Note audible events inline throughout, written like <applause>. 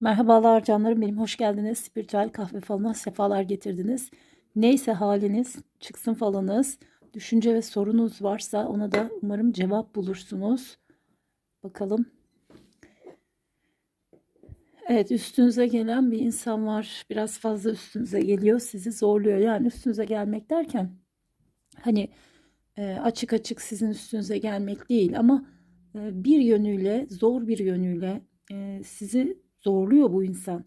Merhabalar canlarım benim hoş geldiniz. Spiritüel kahve falına sefalar getirdiniz. Neyse haliniz çıksın falınız. Düşünce ve sorunuz varsa ona da umarım cevap bulursunuz. Bakalım. Evet üstünüze gelen bir insan var. Biraz fazla üstünüze geliyor. Sizi zorluyor. Yani üstünüze gelmek derken hani e, açık açık sizin üstünüze gelmek değil ama e, bir yönüyle zor bir yönüyle e, sizi zorluyor bu insan.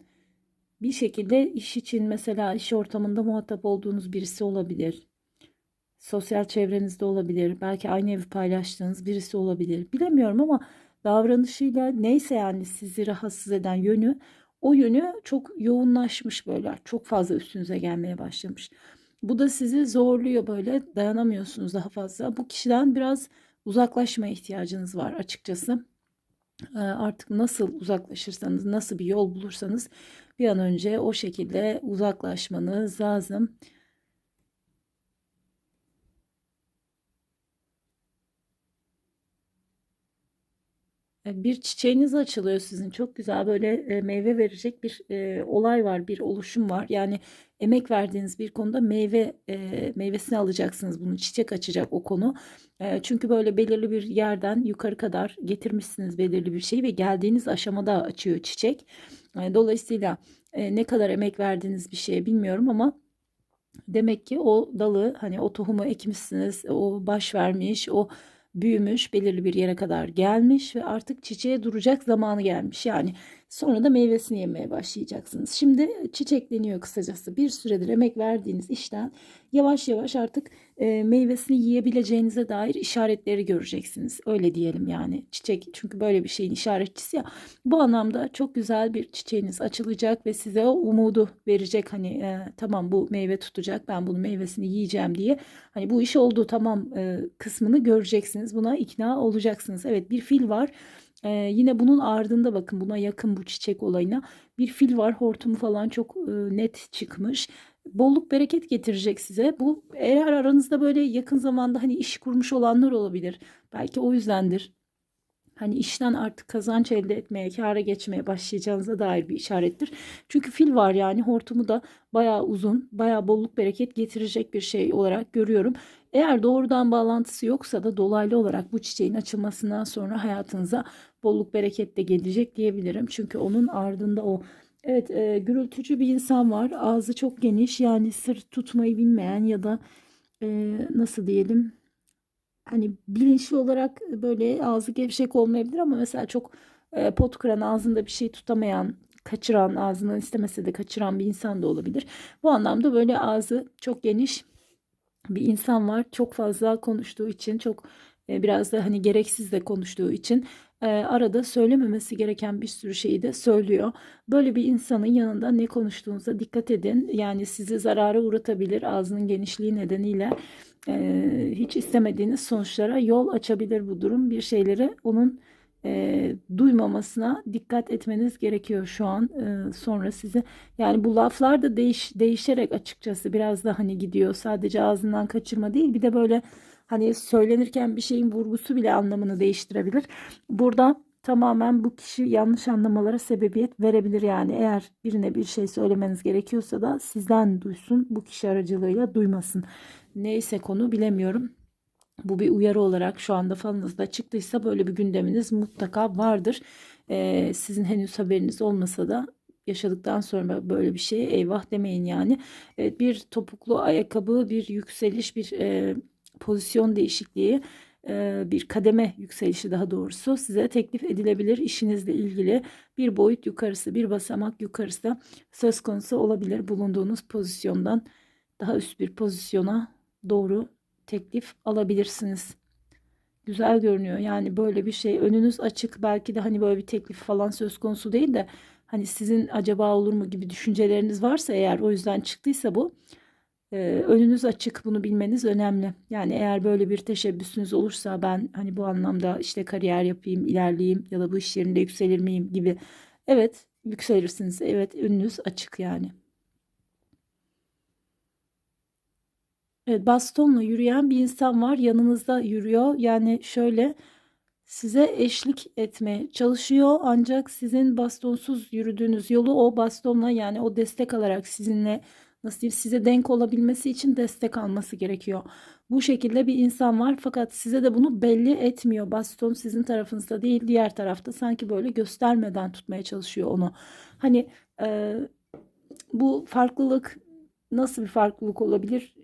Bir şekilde iş için mesela iş ortamında muhatap olduğunuz birisi olabilir. Sosyal çevrenizde olabilir. Belki aynı evi paylaştığınız birisi olabilir. Bilemiyorum ama davranışıyla neyse yani sizi rahatsız eden yönü o yönü çok yoğunlaşmış böyle. Çok fazla üstünüze gelmeye başlamış. Bu da sizi zorluyor böyle dayanamıyorsunuz daha fazla. Bu kişiden biraz uzaklaşmaya ihtiyacınız var açıkçası. Ee, Artık nasıl uzaklaşırsanız, nasıl bir yol bulursanız bir an önce o şekilde uzaklaşmanız lazım. Bir çiçeğiniz açılıyor sizin. Çok güzel böyle e, meyve verecek bir e, olay var, bir oluşum var. Yani emek verdiğiniz bir konuda meyve e, meyvesini alacaksınız. Bunu çiçek açacak o konu. E, çünkü böyle belirli bir yerden yukarı kadar getirmişsiniz belirli bir şeyi ve geldiğiniz aşamada açıyor çiçek. E, dolayısıyla e, ne kadar emek verdiğiniz bir şeye bilmiyorum ama demek ki o dalı hani o tohumu ekmişsiniz, o baş vermiş, o büyümüş, belirli bir yere kadar gelmiş ve artık çiçeğe duracak zamanı gelmiş. Yani sonra da meyvesini yemeye başlayacaksınız. Şimdi çiçekleniyor kısacası. Bir süredir emek verdiğiniz işten yavaş yavaş artık e, meyvesini yiyebileceğinize dair işaretleri göreceksiniz. Öyle diyelim yani. Çiçek çünkü böyle bir şeyin işaretçisi ya. Bu anlamda çok güzel bir çiçeğiniz açılacak ve size o umudu verecek. Hani e, tamam bu meyve tutacak ben bunun meyvesini yiyeceğim diye. Hani bu iş oldu tamam e, kısmını göreceksiniz. Buna ikna olacaksınız. Evet bir fil var. Ee, yine bunun ardında bakın buna yakın bu çiçek olayına bir fil var hortumu falan çok e, net çıkmış. Bolluk bereket getirecek size. Bu eğer aranızda böyle yakın zamanda hani iş kurmuş olanlar olabilir. Belki o yüzdendir. Hani işten artık kazanç elde etmeye, kâra geçmeye başlayacağınıza dair bir işarettir. Çünkü fil var yani hortumu da bayağı uzun, bayağı bolluk bereket getirecek bir şey olarak görüyorum. Eğer doğrudan bağlantısı yoksa da dolaylı olarak bu çiçeğin açılmasından sonra hayatınıza bolluk bereket de gelecek diyebilirim. Çünkü onun ardında o evet e, gürültücü bir insan var. Ağzı çok geniş yani sır tutmayı bilmeyen ya da e, nasıl diyelim hani bilinçli olarak böyle ağzı gevşek olmayabilir ama mesela çok e, pot kıran ağzında bir şey tutamayan kaçıran ağzından istemese de kaçıran bir insan da olabilir. Bu anlamda böyle ağzı çok geniş bir insan var. Çok fazla konuştuğu için çok e, biraz da hani gereksiz de konuştuğu için e, arada söylememesi gereken bir sürü şeyi de söylüyor. Böyle bir insanın yanında ne konuştuğunuza dikkat edin. Yani sizi zarara uğratabilir ağzının genişliği nedeniyle. E, hiç istemediğiniz sonuçlara yol açabilir bu durum. Bir şeyleri onun e, duymamasına dikkat etmeniz gerekiyor şu an e, sonra sizi yani bu laflar da değiş, değişerek açıkçası biraz da hani gidiyor sadece ağzından kaçırma değil bir de böyle hani söylenirken bir şeyin vurgusu bile anlamını değiştirebilir burada tamamen bu kişi yanlış anlamalara sebebiyet verebilir yani eğer birine bir şey söylemeniz gerekiyorsa da sizden duysun bu kişi aracılığıyla duymasın neyse konu bilemiyorum bu bir uyarı olarak şu anda falınızda çıktıysa böyle bir gündeminiz mutlaka vardır. Ee, sizin henüz haberiniz olmasa da yaşadıktan sonra böyle bir şeye eyvah demeyin yani. Evet, bir topuklu ayakkabı, bir yükseliş, bir e, pozisyon değişikliği, e, bir kademe yükselişi daha doğrusu size teklif edilebilir. işinizle ilgili bir boyut yukarısı, bir basamak yukarısı söz konusu olabilir bulunduğunuz pozisyondan daha üst bir pozisyona doğru teklif alabilirsiniz. Güzel görünüyor. Yani böyle bir şey önünüz açık. Belki de hani böyle bir teklif falan söz konusu değil de hani sizin acaba olur mu gibi düşünceleriniz varsa eğer o yüzden çıktıysa bu e, önünüz açık bunu bilmeniz önemli. Yani eğer böyle bir teşebbüsünüz olursa ben hani bu anlamda işte kariyer yapayım, ilerleyeyim ya da bu iş yerinde yükselir miyim gibi. Evet, yükselirsiniz. Evet, önünüz açık yani. Evet, bastonla yürüyen bir insan var. Yanınızda yürüyor. Yani şöyle size eşlik etmeye çalışıyor ancak sizin bastonsuz yürüdüğünüz yolu o bastonla yani o destek alarak sizinle nasıl diyeyim size denk olabilmesi için destek alması gerekiyor. Bu şekilde bir insan var fakat size de bunu belli etmiyor. Baston sizin tarafınızda değil diğer tarafta sanki böyle göstermeden tutmaya çalışıyor onu. Hani e, bu farklılık nasıl bir farklılık olabilir?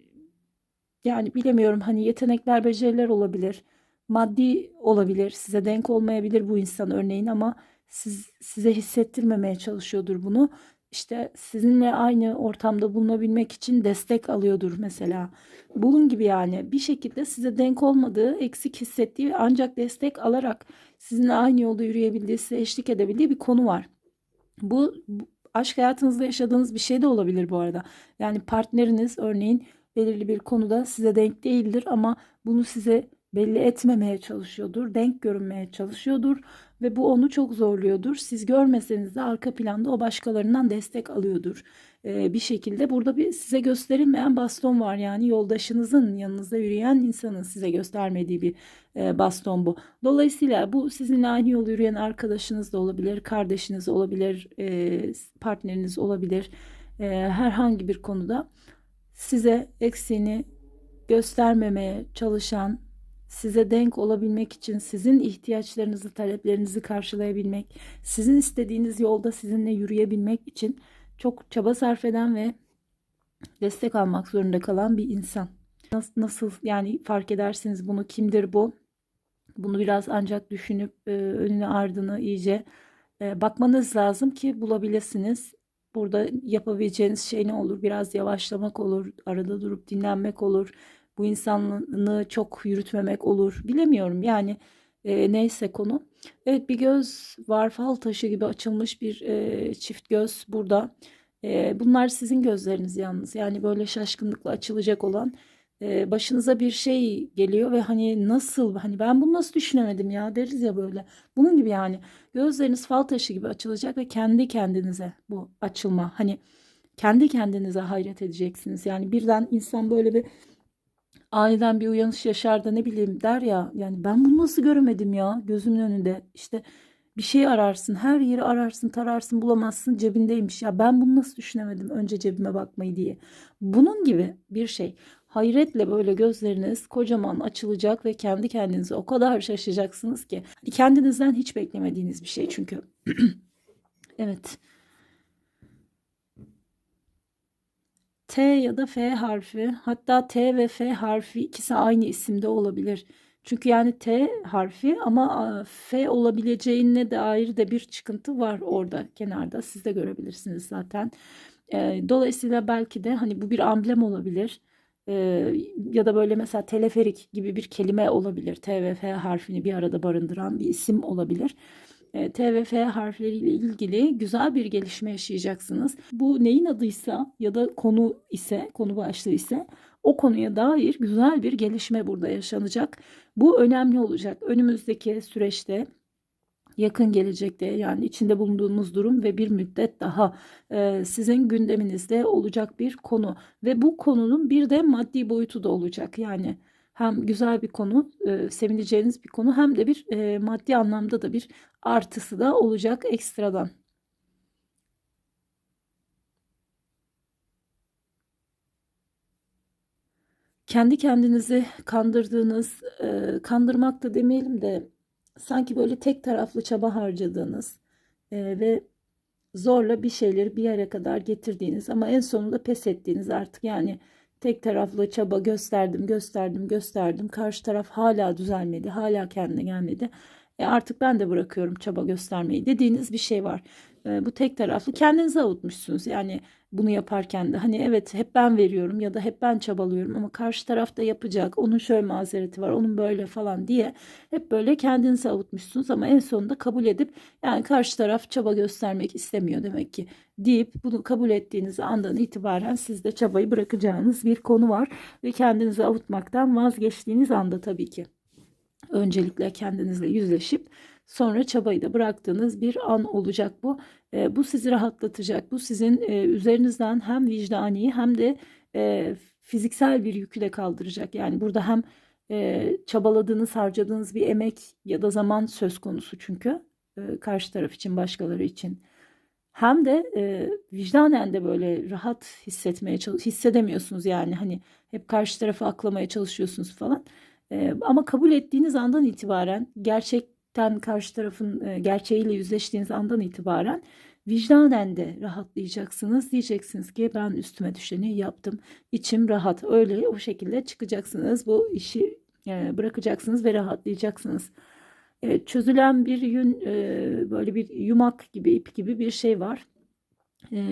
Yani bilemiyorum hani yetenekler, beceriler olabilir. Maddi olabilir. Size denk olmayabilir bu insan örneğin ama siz size hissettirmemeye çalışıyordur bunu. İşte sizinle aynı ortamda bulunabilmek için destek alıyordur mesela. Bunun gibi yani bir şekilde size denk olmadığı, eksik hissettiği ancak destek alarak sizinle aynı yolda yürüyebildiği, size eşlik edebildiği bir konu var. Bu, bu aşk hayatınızda yaşadığınız bir şey de olabilir bu arada. Yani partneriniz örneğin belirli bir konuda size denk değildir ama bunu size belli etmemeye çalışıyordur, denk görünmeye çalışıyordur ve bu onu çok zorluyordur. Siz görmeseniz de arka planda o başkalarından destek alıyordur. Ee, bir şekilde burada bir size gösterilmeyen baston var yani yoldaşınızın yanınızda yürüyen insanın size göstermediği bir e, baston bu. Dolayısıyla bu sizinle aynı yolu yürüyen arkadaşınız da olabilir, kardeşiniz olabilir, e, partneriniz olabilir. E, herhangi bir konuda size eksiğini göstermemeye çalışan, size denk olabilmek için sizin ihtiyaçlarınızı, taleplerinizi karşılayabilmek, sizin istediğiniz yolda sizinle yürüyebilmek için çok çaba sarf eden ve destek almak zorunda kalan bir insan. Nasıl, nasıl yani fark edersiniz bunu kimdir bu? Bunu biraz ancak düşünüp e, önüne ardını iyice e, bakmanız lazım ki bulabilirsiniz. Burada yapabileceğiniz şey ne olur? Biraz yavaşlamak olur, arada durup dinlenmek olur. Bu insanlığı çok yürütmemek olur. Bilemiyorum yani e, neyse konu. Evet bir göz var fal taşı gibi açılmış bir e, çift göz burada. E, bunlar sizin gözleriniz yalnız. Yani böyle şaşkınlıkla açılacak olan e, başınıza bir şey geliyor ve hani nasıl hani ben bunu nasıl düşünemedim ya deriz ya böyle. Bunun gibi yani gözleriniz fal taşı gibi açılacak ve kendi kendinize bu açılma hani kendi kendinize hayret edeceksiniz. Yani birden insan böyle bir aniden bir uyanış yaşar da ne bileyim der ya yani ben bunu nasıl göremedim ya gözümün önünde? İşte bir şey ararsın her yeri ararsın tararsın bulamazsın cebindeymiş. Ya ben bunu nasıl düşünemedim önce cebime bakmayı? diye. Bunun gibi bir şey. Hayretle böyle gözleriniz kocaman açılacak ve kendi kendinize o kadar şaşacaksınız ki hani kendinizden hiç beklemediğiniz bir şey çünkü. <clears throat> Evet T ya da F harfi hatta T ve F harfi ikisi aynı isimde olabilir. Çünkü yani T harfi ama F olabileceğine dair de bir çıkıntı var orada kenarda. Siz de görebilirsiniz zaten. Dolayısıyla belki de hani bu bir amblem olabilir. Ya da böyle mesela teleferik gibi bir kelime olabilir. T ve F harfini bir arada barındıran bir isim olabilir. E, T ve F harfleriyle ilgili güzel bir gelişme yaşayacaksınız. Bu neyin adıysa ya da konu ise, konu başlığı ise o konuya dair güzel bir gelişme burada yaşanacak. Bu önemli olacak. Önümüzdeki süreçte yakın gelecekte yani içinde bulunduğumuz durum ve bir müddet daha e, sizin gündeminizde olacak bir konu ve bu konunun bir de maddi boyutu da olacak. Yani hem güzel bir konu, e, sevineceğiniz bir konu hem de bir e, maddi anlamda da bir artısı da olacak ekstradan. Kendi kendinizi kandırdığınız, e, kandırmak da demeyelim de sanki böyle tek taraflı çaba harcadığınız e, ve zorla bir şeyleri bir yere kadar getirdiğiniz ama en sonunda pes ettiğiniz artık yani Tek taraflı çaba gösterdim, gösterdim, gösterdim. Karşı taraf hala düzelmedi, hala kendine gelmedi. E artık ben de bırakıyorum çaba göstermeyi dediğiniz bir şey var. E, bu tek taraflı kendinizi avutmuşsunuz. Yani bunu yaparken de hani evet hep ben veriyorum ya da hep ben çabalıyorum ama karşı tarafta yapacak. Onun şöyle mazereti var, onun böyle falan diye hep böyle kendinizi avutmuşsunuz ama en sonunda kabul edip yani karşı taraf çaba göstermek istemiyor demek ki deyip bunu kabul ettiğiniz andan itibaren siz de çabayı bırakacağınız bir konu var ve kendinizi avutmaktan vazgeçtiğiniz anda tabii ki öncelikle kendinizle yüzleşip sonra çabayı da bıraktığınız bir an olacak bu. E, bu sizi rahatlatacak. Bu sizin e, üzerinizden hem vicdani hem de e, fiziksel bir yükü de kaldıracak. Yani burada hem e, çabaladığınız, harcadığınız bir emek ya da zaman söz konusu çünkü e, karşı taraf için, başkaları için. Hem de e, vicdanen de böyle rahat hissetmeye çalış hissedemiyorsunuz yani hani hep karşı tarafı aklamaya çalışıyorsunuz falan. E, ama kabul ettiğiniz andan itibaren gerçekten karşı tarafın e, gerçeğiyle yüzleştiğiniz andan itibaren vicdanen de rahatlayacaksınız. Diyeceksiniz ki ben üstüme düşeni yaptım. İçim rahat. Öyle o şekilde çıkacaksınız. Bu işi e, bırakacaksınız ve rahatlayacaksınız. Evet, çözülen bir yün e, böyle bir yumak gibi ip gibi bir şey var.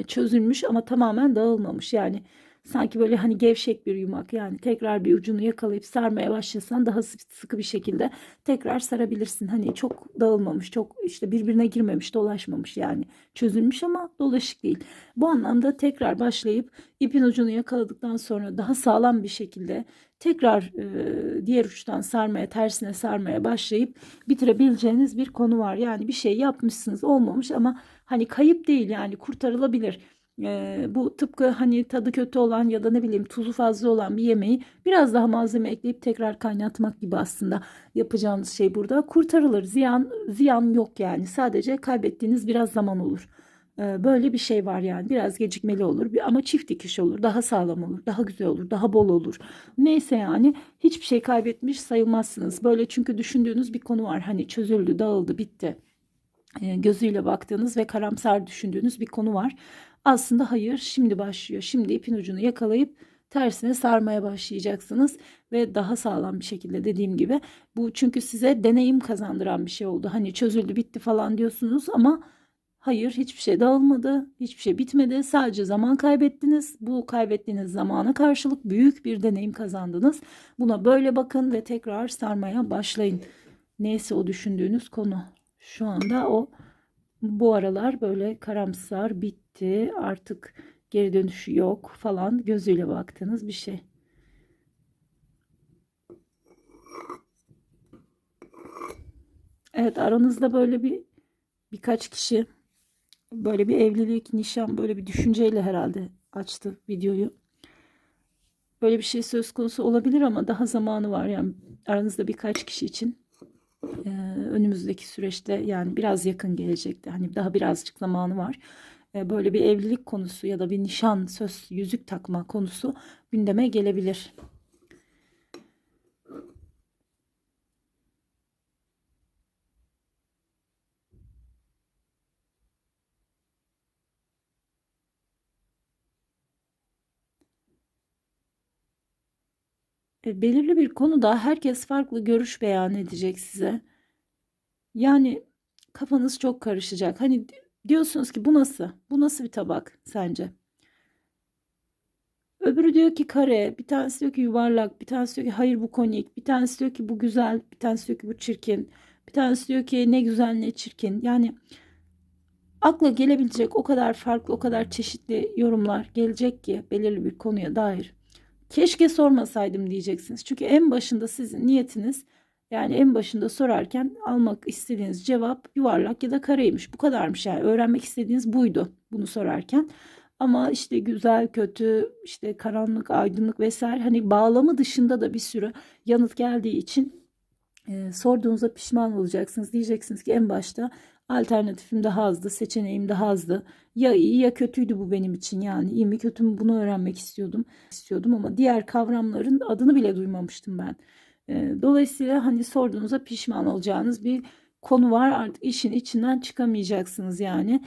Çözülmüş ama tamamen dağılmamış. Yani sanki böyle hani gevşek bir yumak. Yani tekrar bir ucunu yakalayıp sarmaya başlasan daha sıkı bir şekilde tekrar sarabilirsin. Hani çok dağılmamış, çok işte birbirine girmemiş, dolaşmamış yani. Çözülmüş ama dolaşık değil. Bu anlamda tekrar başlayıp ipin ucunu yakaladıktan sonra daha sağlam bir şekilde tekrar e, diğer uçtan sarmaya, tersine sarmaya başlayıp bitirebileceğiniz bir konu var. Yani bir şey yapmışsınız olmamış ama hani kayıp değil yani kurtarılabilir. E, bu tıpkı hani tadı kötü olan ya da ne bileyim tuzu fazla olan bir yemeği biraz daha malzeme ekleyip tekrar kaynatmak gibi aslında yapacağınız şey burada. Kurtarılır. Ziyan ziyan yok yani. Sadece kaybettiğiniz biraz zaman olur. E, böyle bir şey var yani. Biraz gecikmeli olur ama çift dikiş olur. Daha sağlam olur. Daha güzel olur. Daha bol olur. Neyse yani hiçbir şey kaybetmiş sayılmazsınız. Böyle çünkü düşündüğünüz bir konu var. Hani çözüldü, dağıldı, bitti. Gözüyle baktığınız ve karamsar düşündüğünüz bir konu var. Aslında hayır şimdi başlıyor. Şimdi ipin ucunu yakalayıp tersine sarmaya başlayacaksınız ve daha sağlam bir şekilde dediğim gibi bu çünkü size deneyim kazandıran bir şey oldu. Hani çözüldü bitti falan diyorsunuz ama hayır hiçbir şey dağılmadı, hiçbir şey bitmedi. Sadece zaman kaybettiniz. Bu kaybettiğiniz zamana karşılık büyük bir deneyim kazandınız. Buna böyle bakın ve tekrar sarmaya başlayın. Neyse o düşündüğünüz konu. Şu anda o bu aralar böyle karamsar bitti artık geri dönüşü yok falan gözüyle baktığınız bir şey. Evet aranızda böyle bir birkaç kişi böyle bir evlilik, nişan böyle bir düşünceyle herhalde açtı videoyu. Böyle bir şey söz konusu olabilir ama daha zamanı var yani aranızda birkaç kişi için e, önümüzdeki süreçte yani biraz yakın gelecekte hani daha birazcık zamanı var. E, böyle bir evlilik konusu ya da bir nişan, söz, yüzük takma konusu gündeme gelebilir. Belirli bir konuda herkes farklı görüş beyan edecek size. Yani kafanız çok karışacak. Hani diyorsunuz ki bu nasıl? Bu nasıl bir tabak sence? Öbürü diyor ki kare, bir tanesi diyor ki yuvarlak, bir tanesi diyor ki hayır bu konik, bir tanesi diyor ki bu güzel, bir tanesi diyor ki bu çirkin, bir tanesi diyor ki ne güzel ne çirkin. Yani akla gelebilecek o kadar farklı, o kadar çeşitli yorumlar gelecek ki belirli bir konuya dair. Keşke sormasaydım diyeceksiniz. Çünkü en başında sizin niyetiniz yani en başında sorarken almak istediğiniz cevap yuvarlak ya da kareymiş. Bu kadarmış yani öğrenmek istediğiniz buydu bunu sorarken. Ama işte güzel, kötü, işte karanlık, aydınlık vesaire hani bağlamı dışında da bir sürü yanıt geldiği için e, sorduğunuzda pişman olacaksınız. Diyeceksiniz ki en başta Alternatifim daha azdı, seçeneğim daha azdı. Ya iyi ya kötüydü bu benim için yani. iyi mi kötü mü bunu öğrenmek istiyordum. istiyordum ama diğer kavramların adını bile duymamıştım ben. Dolayısıyla hani sorduğunuzda pişman olacağınız bir konu var. Artık işin içinden çıkamayacaksınız yani.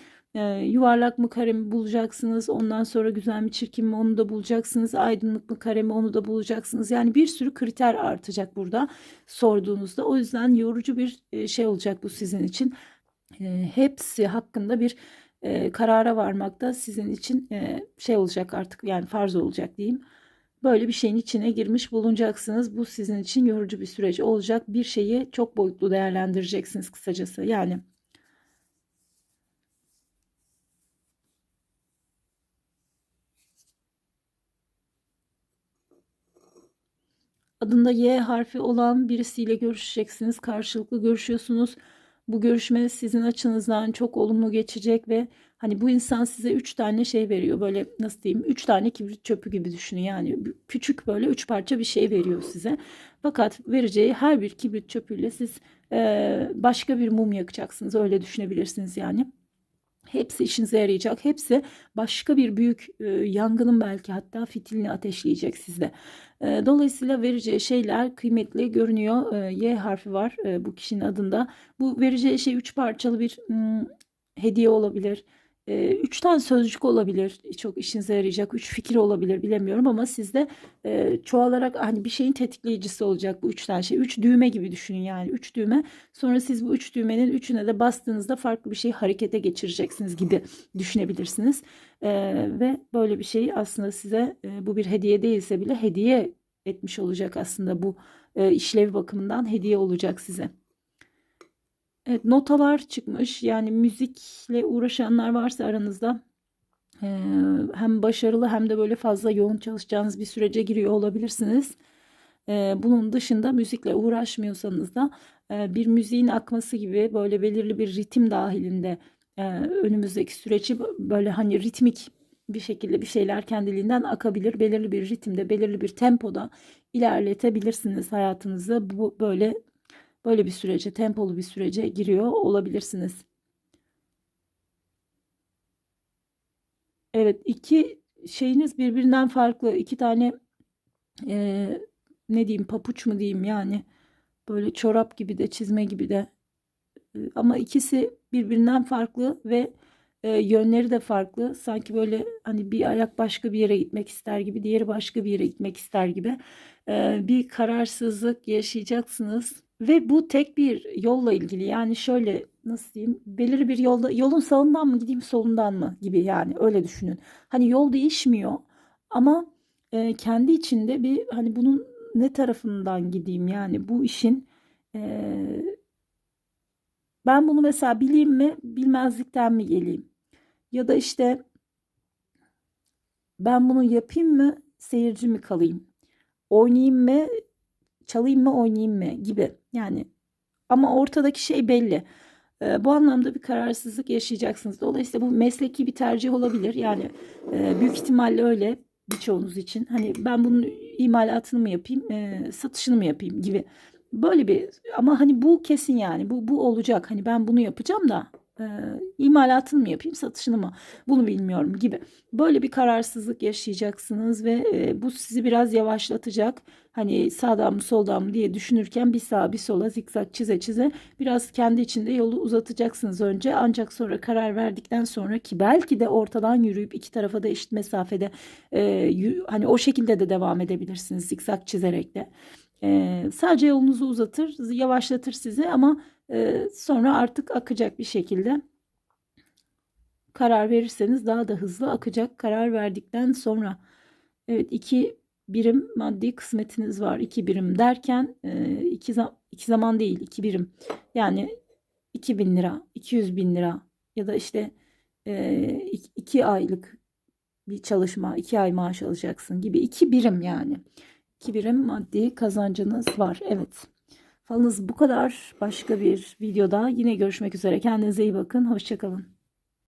yuvarlak mı kare mi bulacaksınız. Ondan sonra güzel mi çirkin mi onu da bulacaksınız. Aydınlık mı kare mi onu da bulacaksınız. Yani bir sürü kriter artacak burada sorduğunuzda. O yüzden yorucu bir şey olacak bu sizin için hepsi hakkında bir e, karara varmakta sizin için e, şey olacak artık yani farz olacak diyeyim. Böyle bir şeyin içine girmiş bulunacaksınız. Bu sizin için yorucu bir süreç olacak. Bir şeyi çok boyutlu değerlendireceksiniz kısacası. Yani adında Y harfi olan birisiyle görüşeceksiniz. Karşılıklı görüşüyorsunuz Bu görüşme sizin açınızdan çok olumlu geçecek ve hani bu insan size üç tane şey veriyor. Böyle nasıl diyeyim? Üç tane kibrit çöpü gibi düşünün. Yani küçük böyle üç parça bir şey veriyor size. Fakat vereceği her bir kibrit çöpüyle siz e, başka bir mum yakacaksınız. Öyle düşünebilirsiniz yani. Hepsi işinize yarayacak. Hepsi başka bir büyük e, yangının belki hatta fitilini ateşleyecek sizde. E, dolayısıyla vereceği şeyler kıymetli görünüyor. E, y harfi var e, bu kişinin adında. Bu vereceği şey üç parçalı bir m, hediye olabilir. E, üç tane sözcük olabilir. Çok işinize yarayacak. Üç fikir olabilir bilemiyorum ama sizde e, çoğalarak hani bir şeyin tetikleyicisi olacak bu üç tane şey. Üç düğme gibi düşünün yani. Üç düğme. Sonra siz bu üç düğmenin üçüne de bastığınızda farklı bir şey harekete geçireceksiniz gibi düşünebilirsiniz. E, ve böyle bir şey aslında size e, bu bir hediye değilse bile hediye etmiş olacak aslında bu e, işlev bakımından hediye olacak size. Evet, notalar çıkmış. Yani müzikle uğraşanlar varsa aranızda e, hem başarılı hem de böyle fazla yoğun çalışacağınız bir sürece giriyor olabilirsiniz. E, bunun dışında müzikle uğraşmıyorsanız da e, bir müziğin akması gibi böyle belirli bir ritim dahilinde önümüzdeki süreci böyle hani ritmik bir şekilde bir şeyler kendiliğinden akabilir. Belirli bir ritimde, belirli bir tempoda ilerletebilirsiniz hayatınızı. Bu böyle böyle bir sürece, tempolu bir sürece giriyor olabilirsiniz. Evet, iki şeyiniz birbirinden farklı. İki tane e, ne diyeyim papuç mu diyeyim yani böyle çorap gibi de çizme gibi de E, ama ikisi birbirinden farklı ve e, yönleri de farklı. Sanki böyle hani bir ayak başka bir yere gitmek ister gibi, diğeri başka bir yere gitmek ister gibi e, bir kararsızlık yaşayacaksınız. Ve bu tek bir yolla ilgili yani şöyle nasıl diyeyim belirli bir yolda yolun sağından mı gideyim solundan mı gibi yani öyle düşünün. Hani yol değişmiyor ama e, kendi içinde bir hani bunun ne tarafından gideyim yani bu işin e, ben bunu mesela bileyim mi bilmezlikten mi geleyim? Ya da işte ben bunu yapayım mı seyirci mi kalayım? Oynayayım mı çalayım mı oynayayım mı gibi yani ama ortadaki şey belli. E, bu anlamda bir kararsızlık yaşayacaksınız. Dolayısıyla bu mesleki bir tercih olabilir. Yani e, büyük ihtimalle öyle birçoğunuz için. Hani ben bunun imalatını mı yapayım, e, satışını mı yapayım gibi. Böyle bir ama hani bu kesin yani bu bu olacak. Hani ben bunu yapacağım da e, imalatını mı yapayım, satışını mı? Bunu bilmiyorum gibi. Böyle bir kararsızlık yaşayacaksınız ve e, bu sizi biraz yavaşlatacak. Hani sağdan mı soldan mı diye düşünürken bir sağa bir sola zikzak çize çize biraz kendi içinde yolu uzatacaksınız önce. Ancak sonra karar verdikten sonra ki belki de ortadan yürüyüp iki tarafa da eşit mesafede e, hani o şekilde de devam edebilirsiniz zikzak çizerek de. E, sadece yolunuzu uzatır, yavaşlatır sizi ama e, sonra artık akacak bir şekilde karar verirseniz daha da hızlı akacak karar verdikten sonra. Evet iki birim maddi kısmetiniz var. iki birim derken iki, zam iki zaman değil iki birim. Yani 2000 lira, 200 bin lira ya da işte iki aylık bir çalışma, iki ay maaş alacaksın gibi iki birim yani. İki birim maddi kazancınız var. Evet. Falınız bu kadar. Başka bir videoda yine görüşmek üzere. Kendinize iyi bakın. Hoşçakalın.